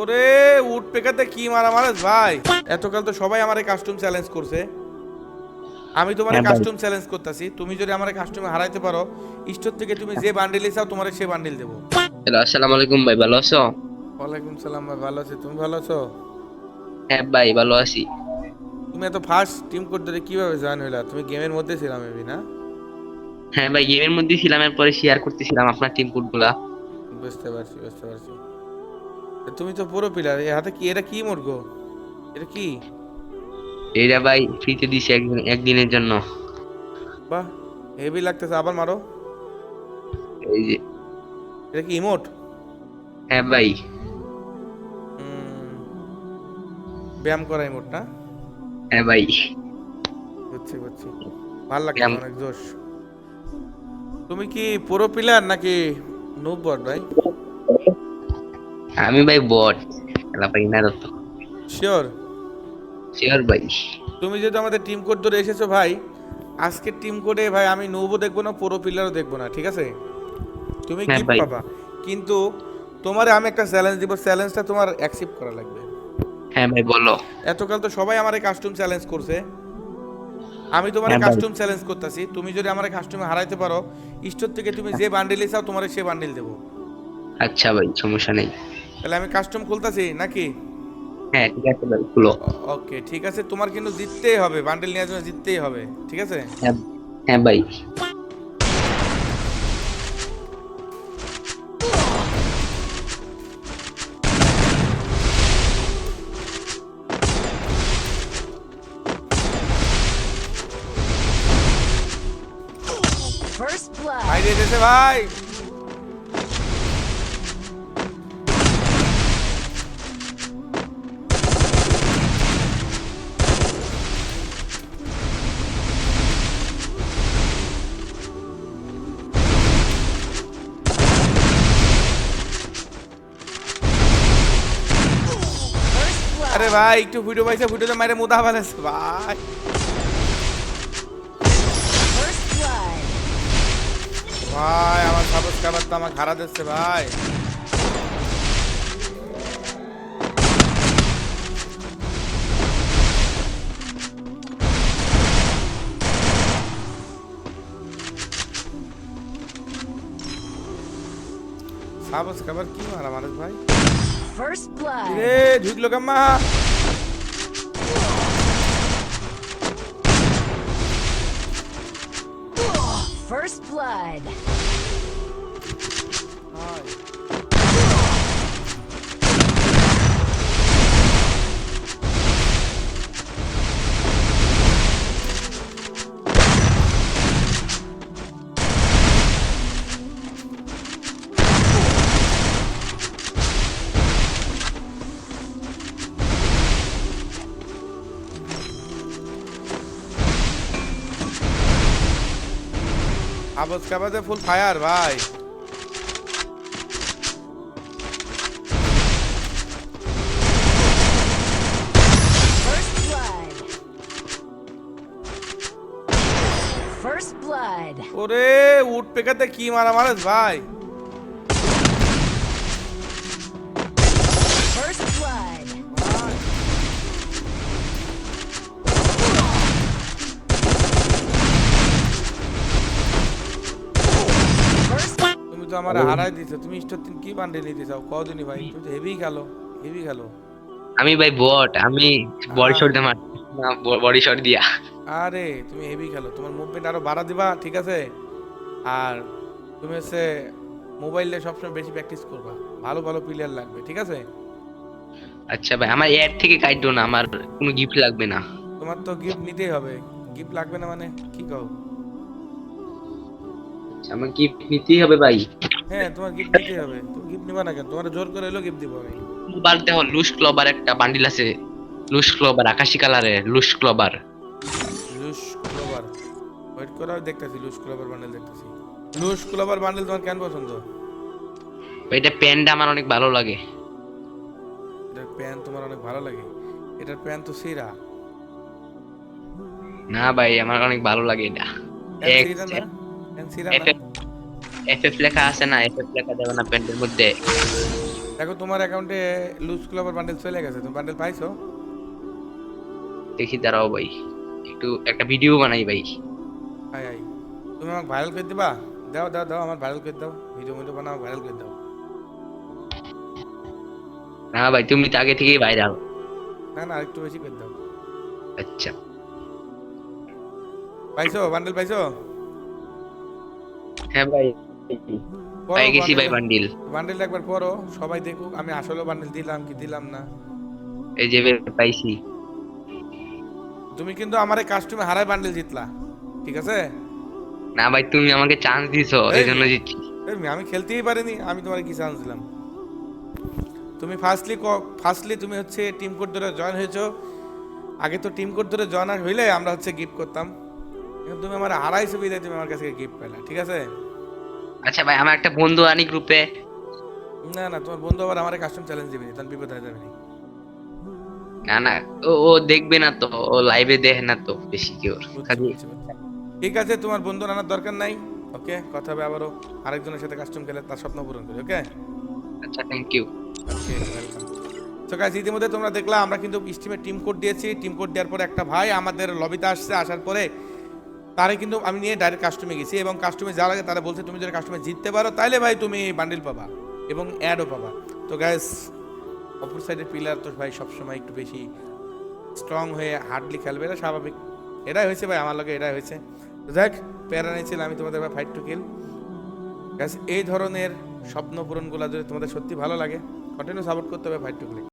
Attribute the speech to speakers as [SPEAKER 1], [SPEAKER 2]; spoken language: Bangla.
[SPEAKER 1] ওরে উট পেকাতে কি মারা মারাস ভাই? এতকাল তো সবাই আমারে কাস্টম চ্যালেঞ্জ করছে। আমি তোমার কাস্টম চ্যালেঞ্জ করতেছি। তুমি যদি আমার কাস্টমে হারাইতে পারো স্টোর থেকে তুমি যে বান্ডিল চাও তোমার সে বান্ডিল দেবো।
[SPEAKER 2] আসসালামু আলাইকুম ভাই ভালো আছো?
[SPEAKER 1] ওয়ালাইকুম সালাম ভাই ভালো আছি। তুমি ভালো আছো?
[SPEAKER 2] হ্যাঁ ভাই ভালো আছি।
[SPEAKER 1] তুমি এত ফার্স্ট টিম কোড ধরে কীভাবে জয়েন হইলা? তুমি গেমের মধ্যে ছিলাম এবি না?
[SPEAKER 2] হ্যাঁ ভাই গেমের মধ্যে ছিলাম এরপরে শেয়ার করতেছিলাম আপনার টিম কোডগুলা।
[SPEAKER 1] বুঝতে পারছি বুঝতে পারছি। তুমি তো পুরো পিলার এ হাতে কি এটা কি মুরগো এটা কি?
[SPEAKER 2] এইটা ভাই ফ্রিতে দিছে একদিন একদিনের জন্য।
[SPEAKER 1] বাহ হেভি লাগতেছে আবার মারো।
[SPEAKER 2] এই যে।
[SPEAKER 1] এটা কি ইমোট?
[SPEAKER 2] হ্যাঁ ভাই।
[SPEAKER 1] ব্যায়াম করা ইমোট না?
[SPEAKER 2] হ্যাঁ ভাই।
[SPEAKER 1] বুঝছি বুঝছি। ভালো লাগছে
[SPEAKER 2] ব্যায়াম-
[SPEAKER 1] অনেক জোশ। তুমি কি পুরো পিলার নাকি নুব ভাই?
[SPEAKER 2] আমি ভাই বট খেলা পাই না তো
[SPEAKER 1] শিওর
[SPEAKER 2] শিওর ভাই।
[SPEAKER 1] তুমি যেহেতু আমাদের টিম কোড ধরে এসেছ ভাই আজকের টিম কোডে ভাই আমি নুবও দেখব না পুরো পিলারও দেখব না ঠিক আছে? তুমি
[SPEAKER 2] হ্যাঁ
[SPEAKER 1] গিফট
[SPEAKER 2] ভাই।
[SPEAKER 1] পাবা। কিন্তু তোমারে আমি একটা চ্যালেঞ্জ দিব চ্যালেঞ্জটা তোমার অ্যাকসেপ্ট করা লাগবে।
[SPEAKER 2] হ্যাঁ ভাই বলো।
[SPEAKER 1] এতকাল তো সবাই আমারে কাস্টম চ্যালেঞ্জ করছে। আমি তোমার
[SPEAKER 3] হ্যাঁ
[SPEAKER 1] কাস্টম চ্যালেঞ্জ করতেছি। তুমি যদি আমার কাস্টমে হারাইতে পারো স্টোর থেকে তুমি যে বান্ডিল চাও তোমার সে বান্ডিল দেবো।
[SPEAKER 2] আচ্ছা ভাই সমস্যা নেই।
[SPEAKER 1] তাহলে আমি কাস্টম খুলতাছি নাকি?
[SPEAKER 2] হ্যাঁ ঠিক আছে ভাই খুলো।
[SPEAKER 1] ওকে ঠিক আছে তোমার কিন্তু জিততেই হবে বান্ডিল নেওয়ার জন্য জিততেই হবে ঠিক আছে?
[SPEAKER 2] হ্যাঁ হ্যাঁ ভাই।
[SPEAKER 1] ভাই দিয়েছে ভাই। আরে ভাই, একটু ভিডিও পাইছে মাইরে মুদা ফেলেছে, ভাই। ভাই, আমার সাবস্ক্রাইবার তো আমার খারাপ দিচ্ছে, ভাই। সাবস্ক্রাইবার কি মারা মানুষ, ভাই?
[SPEAKER 4] First blood.
[SPEAKER 1] রে ঢুকলো কাম্মা
[SPEAKER 4] First blood.
[SPEAKER 1] সাবস্ক্রাইবারতে ফুল ফায়ার ভাই. ওরে উট পেকাতে কি মারা মারাস ভাই। আমার হারাই দিছো তুমি স্টোর তিন কি বান্ডে নিতে চাও? কদিনই ভাই তুমি তো হেভি খেলো হেভি খেলো।
[SPEAKER 2] আমি ভাই বট আমি বডি শট দিয়ে মার না বডি শট দিয়া।
[SPEAKER 1] আরে তুমি হেভি খেলো তোমার মুভমেন্ট আরও বাড়া দিবা ঠিক আছে? আর তুমি হচ্ছে মোবাইলে সবসময় বেশি প্র্যাকটিস করবা ভালো ভালো প্লেয়ার লাগবে ঠিক আছে?
[SPEAKER 2] আচ্ছা ভাই আমার এর থেকে কাটলো না আমার কোনো গিফট লাগবে না।
[SPEAKER 1] তোমার তো গিফট নিতেই হবে গিফট লাগবে না মানে কি কও?
[SPEAKER 2] আচ্ছা, আমার গিফট নিতেই হবে ভাই।
[SPEAKER 1] হ্যাঁ তোমার গিফট নিতেই হবে। তুমি গিফট নিবা না কেন? তোমার জোর করে গিফট দিব আমি।
[SPEAKER 2] বার দেখো লুস ক্লবার একটা বান্ডিল আছে। লুস ক্লবার আকাশি কালারের loose clover
[SPEAKER 1] loose clover wait করো আমি দেখতেছি লুস ক্লোভার বান্ডেল দেখতেছি। লুস ক্লোভার বান্ডেল তোমার কেন পছন্দ?
[SPEAKER 2] এটা প্যান্টটা আমার অনেক ভালো লাগে।
[SPEAKER 1] এটার প্যান্ট তোমার অনেক ভালো লাগে। এটার প্যান্ট তো সিরা।
[SPEAKER 2] না ভাই আমার অনেক ভালো লাগে এটা। এক- এফএফ লেখা আছে না এফএফ লেখা যাবে না প্যান্টের মধ্যে।
[SPEAKER 1] দেখো তোমার অ্যাকাউন্টে লুজ ক্লাবার বান্ডেল চলে গেছে তুমি বান্ডেল পাইছো?
[SPEAKER 2] দেখি দাঁড়াও ভাই। একটু একটা ভিডিও বানাই ভাই।
[SPEAKER 1] আই আই তুমি আমাকে ভাইরাল করে দিবা? দাও দাও দাও আমার ভাইরাল করে দাও। ভিডিও ভিডিও বানাও ভাইরাল করে দাও।
[SPEAKER 2] না ভাই তুমি তো আগে থেকেই ভাইরাল
[SPEAKER 1] না না আরেকটু বেশি করে দাও।
[SPEAKER 2] আচ্ছা।
[SPEAKER 1] পাইছো? বান্ডেল পাইছো?
[SPEAKER 2] হ্যাঁ ভাই। গেছি ভাই
[SPEAKER 1] বান্ডেল
[SPEAKER 2] বান্ডিল
[SPEAKER 1] একবার পড়ো সবাই দেখুক আমি আসলে বান্ডেল দিলাম কি দিলাম না।
[SPEAKER 2] এই যে পাইছি।
[SPEAKER 1] তুমি কিন্তু আমার কাস্টমে হারাই বান্ডেল জিতলা ঠিক আছে?
[SPEAKER 2] না ভাই তুমি আমাকে চান্স দিছো
[SPEAKER 1] এই
[SPEAKER 2] এই জন্য জিতছি।
[SPEAKER 1] আমি খেলতেই পারিনি আমি তোমার কি চান্স দিলাম? তুমি ফার্স্টলি ফার্স্টলি তুমি হচ্ছে টিম কোড ধরে জয়েন হয়েছো। আগে তো টিম কোড ধরে জয়েন হইলে আমরা হচ্ছে গিফট করতাম। তুমি আমার হারাইছো বিদায় তুমি আমার কাছে গিফট পেলা ঠিক আছে?
[SPEAKER 2] আচ্ছা ভাই আমার একটা বন্ধু আনি গ্রুপে
[SPEAKER 1] না না তোমার বন্ধু আবার আমার কাস্টম চ্যালেঞ্জ দিবি তখন বিপদ হয়ে যাবে
[SPEAKER 2] না। না ও ও দেখবে না তো ও লাইভে দেখে না তো বেশি কেউ খালি
[SPEAKER 1] ঠিক আছে তোমার বন্ধু আনার দরকার নাই ওকে কথা হবে আবারও আরেকজনের সাথে কাস্টম খেলে তার স্বপ্ন পূরণ করি ওকে
[SPEAKER 2] আচ্ছা থ্যাংক ইউ
[SPEAKER 1] তো গাইস ইতিমধ্যে তোমরা দেখলা আমরা কিন্তু স্টিমে টিম কোড দিয়েছি টিম কোড দেওয়ার পরে একটা ভাই আমাদের লবিতে আসছে আসার পরে তারে কিন্তু আমি নিয়ে ডাইরেক্ট কাস্টমে গেছি এবং কাস্টমে যাওয়ার আগে তারা বলছে, তুমি যদি কাস্টমে জিততে পারো তাহলে ভাই তুমি বান্ডিল পাবা এবং অ্যাডও পাবা। তো গ্যাস অপর সাইডের পিলার তো ভাই সবসময় একটু বেশি স্ট্রং হয়ে হার্ডলি খেলবে, এটা স্বাভাবিক। এটাই হয়েছে ভাই, আমার লগে এটাই হয়েছে। দেখ প্যারা নিয়েছিল আমি তোমাদের ভাই ফাইট টু কিল গ্যাস এই ধরনের স্বপ্ন পূরণগুলো যদি তোমাদের সত্যি ভালো লাগে কন্টিনিউ সাপোর্ট করতে হবে ফাইট টু কিল